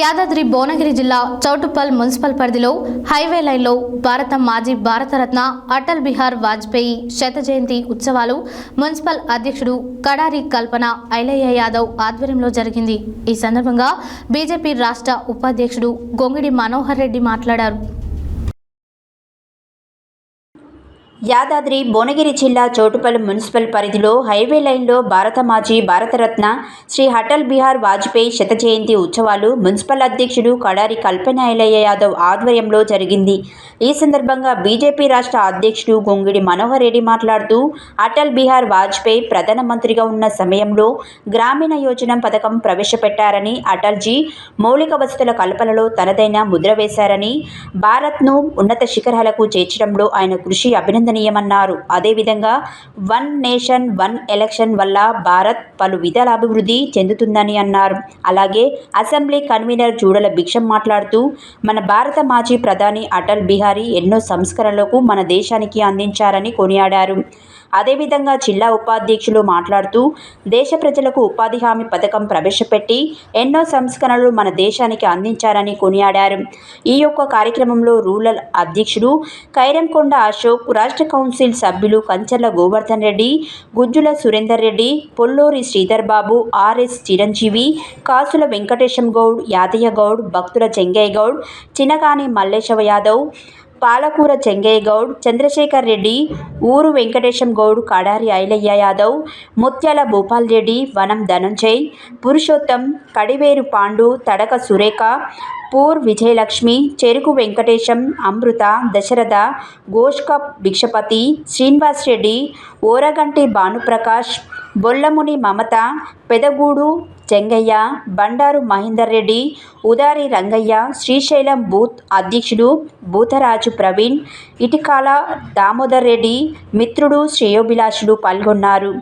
యాదాద్రి భువనగిరి జిల్లా చౌటుప్పల్ మున్సిపల్ పరిధిలో హైవే లైన్లో భారత మాజీ భారతరత్న అటల్ బిహార్ వాజ్పేయి శత జయంతి ఉత్సవాలు మున్సిపల్ అధ్యక్షుడు కడారి కల్పన ఐలయ్య యాదవ్ ఆధ్వర్యంలో జరిగింది. ఈ సందర్భంగా బీజేపీ రాష్ట్ర ఉపాధ్యక్షుడు గొంగిడి మనోహర్ రెడ్డి మాట్లాడారు. యాదాద్రి భువనగిరి జిల్లా చోటుపల్లి మున్సిపల్ పరిధిలో హైవే లైన్లో భారత మాజీ భారతరత్న శ్రీ అటల్ బిహార్ వాజ్పేయి శత జయంతి ఉత్సవాలు మున్సిపల్ అధ్యక్షుడు కడారి కల్పనాయలయ్య యాదవ్ ఆధ్వర్యంలో జరిగింది. ఈ సందర్భంగా బీజేపీ రాష్ట్ర అధ్యక్షుడు గొంగిడి మనోహర్ రెడ్డి మాట్లాడుతూ అటల్ బిహార్ వాజ్పేయి ప్రధానమంత్రిగా ఉన్న సమయంలో గ్రామీణ యోజన పథకం ప్రవేశపెట్టారని అటల్జీ మౌలిక వసతుల కల్పనలో తనదైన ముద్ర వేశారని భారత్ను ఉన్నత శిఖరాలకు చేర్చడంలో ఆయన కృషి అభినందనీయమన్నారు అదేవిధంగా వన్ నేషన్ వన్ ఎలక్షన్ వల్ల భారత్ పలు విధాల అభివృద్ధి చెందుతుందని అన్నారు. అలాగే అసెంబ్లీ కన్వీనర్ జూడల భిక్షం మాట్లాడుతూ మన భారత మాజీ ప్రధాని అటల్ బిహారీ ఎన్నో సంస్కరణలకు మన దేశానికి అందించారని కొనియాడారు. అదేవిధంగా జిల్లా ఉపాధ్యక్షులు మాట్లాడుతూ దేశ ప్రజలకు ఉపాధి హామీ పథకం ప్రవేశపెట్టి ఎన్నో సంస్కరణలు మన దేశానికి అందించారని కొనియాడారు. ఈ యొక్క కార్యక్రమంలో రూరల్ అధ్యక్షుడు కైరంకొండ అశోక్ రాష్ట్ర కౌన్సిల్ సభ్యులు కంచర్ల గోవర్ధన్ రెడ్డి గుజ్జుల సురేందర్ రెడ్డి పొల్లూరి శ్రీధర్ బాబు ఆర్ఎస్ చిరంజీవి కాసుల వెంకటేశం గౌడ్ యాదయ్య గౌడ్ భక్తుల చెంగయ్య గౌడ్ చినగాని మల్లేశవ యాదవ్ పాలకూర చెంగయ్య గౌడ్ చంద్రశేఖర్ రెడ్డి ఊరు వెంకటేశం గౌడ్ కడారి ఐలయ్య యాదవ్ ముత్యాల భూపాల్ రెడ్డి వనం ధనంజయ్ పురుషోత్తం కడివేరు పాండు తడక సురేఖ పూర్ విజయలక్ష్మి చెరుకు వెంకటేశం అమృత దశరథ గోష్కప్ భిక్షపతి శ్రీనివాస్ రెడ్డి ఓరగంటి భానుప్రకాష్ బొల్లముని మమత పెదగూడు చెంగయ్య బండారు మహేందర్ రెడ్డి ఉదారి రంగయ్య శ్రీశైలం బూత్ అధ్యక్షుడు భూతరాజు ప్రవీణ్ ఇటికాల దామోదర్ రెడ్డి మిత్రుడు శ్రేయోభిలాషులు పాల్గొన్నారు.